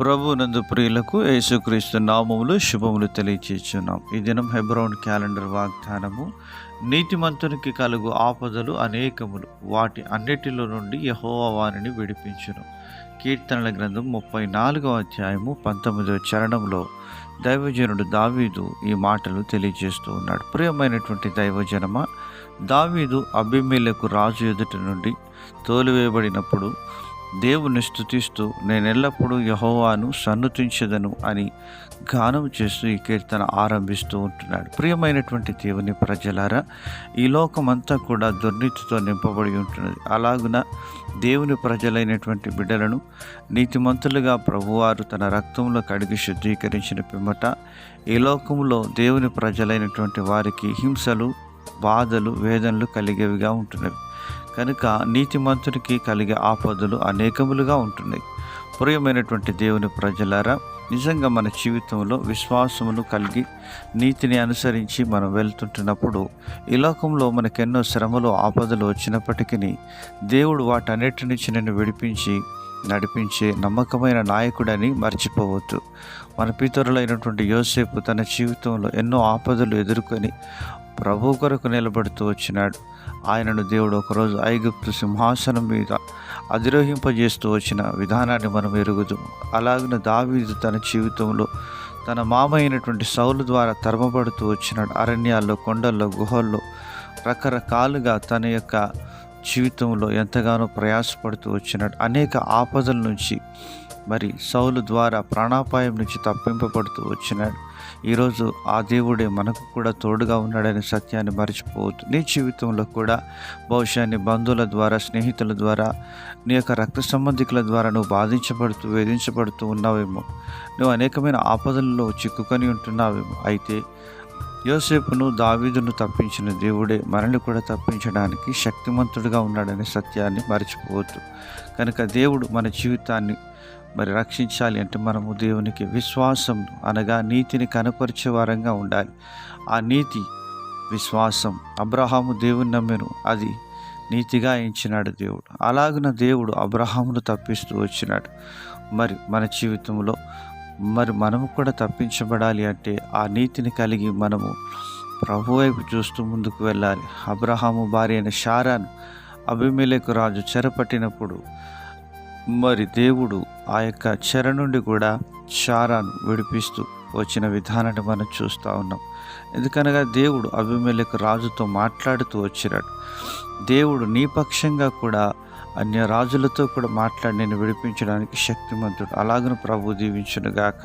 ప్రభు నందు ప్రియులకు యేసుక్రీస్తు నామములు శుభములు తెలియచేస్తున్నాం. ఈ దినం హెబ్రోన్ క్యాలెండర్ వాగ్దానము నీతిమంతునికి కలుగు ఆపదలు అనేకములు వాటి అన్నిటిలో నుండి యహోవా వారిని విడిపించును. కీర్తనల గ్రంథం ముప్పై నాలుగవ అధ్యాయము పంతొమ్మిదవ చరణంలో దైవజనుడు దావీదు ఈ మాటలు తెలియజేస్తూ ఉన్నాడు. ప్రియమైనటువంటి దైవజనమ దావీదు అభిమేలకు రాజు ఎదుటి నుండి తోలివేయబడినప్పుడు దేవుని స్థుతిస్తూ నేను ఎల్లప్పుడూ యహోవాను సన్నుతించదను అని గానం చేస్తూ ఈ కీర్తన ఆరంభిస్తూ ఉంటున్నాడు. ప్రియమైనటువంటి దేవుని ప్రజలారా ఈ లోకమంతా కూడా దుర్నీతితో నింపబడి ఉంటున్నది. అలాగున దేవుని ప్రజలైనటువంటి బిడ్డలను నీతిమంతులుగా ప్రభువారు తన రక్తంలో కడిగి శుద్ధీకరించిన పిమ్మట ఈ లోకంలో దేవుని ప్రజలైనటువంటి వారికి హింసలు బాధలు వేదనలు కలిగేవిగా ఉంటున్నవి. కనుక నీతిమంతునికి కలిగే ఆపదలు అనేకములుగా ఉంటున్నాయి. ప్రియమైనటువంటి దేవుని ప్రజలారా నిజంగా మన జీవితంలో విశ్వాసమును కలిగి నీతిని అనుసరించి మనం వెళ్తుంటున్నప్పుడు ఈ లోకంలో మనకెన్నో శ్రమలు ఆపదలు వచ్చినప్పటికీ దేవుడు వాటన్నిటి నుంచి నిన్ను విడిపించి నడిపించే నమ్మకమైన నాయకుడని మర్చిపోవద్దు. మన పితరులైనటువంటి యోసేపు తన జీవితంలో ఎన్నో ఆపదలు ఎదుర్కొని ప్రభు కొరకు నిలబడుతూ వచ్చినాడు. ఆయనను దేవుడు ఒకరోజు ఐగుప్తు సింహాసనం మీద అధిరోహింపజేస్తూ వచ్చిన విధానాన్ని మనం ఎరుగుదాం అలాగిన దావీదు తన జీవితంలో తన మామ అయినటువంటి సౌలు ద్వారా తరమబడుతూ వచ్చినాడు. అరణ్యాల్లో కొండల్లో గుహల్లో రకరకాలుగా తన యొక్క జీవితంలో ఎంతగానో ప్రయాసపడుతూ వచ్చినాడు. అనేక ఆపదల నుంచి మరి సౌలు ద్వారా ప్రాణాపాయం నుంచి తప్పింపబడుతూ వచ్చినాడు. ఈరోజు ఆ దేవుడే మనకు కూడా తోడుగా ఉన్నాడనే సత్యాన్ని మర్చిపోవద్దు. నీ జీవితంలో కూడా బహుశా నీ బంధువుల ద్వారా స్నేహితుల ద్వారా నీ యొక్క రక్త సంబంధికుల ద్వారా నువ్వు బాధించబడుతూ వేధించబడుతూ ఉన్నావేమో. నువ్వు అనేకమైన ఆపదల్లో చిక్కుకొని ఉంటున్నావేమో. అయితే యోసేపును దావీదును తప్పించిన దేవుడే మనల్ని కూడా తప్పించడానికి శక్తిమంతుడిగా ఉన్నాడనే సత్యాన్ని మర్చిపోవద్దు. కనుక దేవుడు మన జీవితాన్ని మరి రక్షించాలి అంటే మనము దేవునికి విశ్వాసం అనగా నీతిని కనపరిచే వారంగా ఉండాలి. ఆ నీతి విశ్వాసం అబ్రహాము దేవుని నమ్మెను. అది నీతిగా ఎంచినాడు దేవుడు. అలాగున దేవుడు అబ్రహామును తప్పిస్తూ వచ్చినాడు. మరి మన జీవితంలో మరి మనము కూడా తప్పించబడాలి అంటే ఆ నీతిని కలిగి మనము ప్రభు వైపు చూస్తూ ముందుకు వెళ్ళాలి. అబ్రహాము భార్య అయిన షారాను అభిమేలకు రాజు చెరపట్టినప్పుడు మరి దేవుడు ఆ యొక్క చెర నుండి కూడా షారాను విడిపిస్తూ వచ్చిన విధానాన్ని మనం చూస్తూ ఉన్నాం. ఎందుకనగా దేవుడు అభిమేలకు రాజుతో మాట్లాడుతూ వచ్చినాడు దేవుడు నీ పక్షంగా కూడా అన్య రాజులతో కూడా మాట్లాడి నేను విడిపించడానికి శక్తిమంతుడు. అలాగను ప్రభు దీవించునుగాక.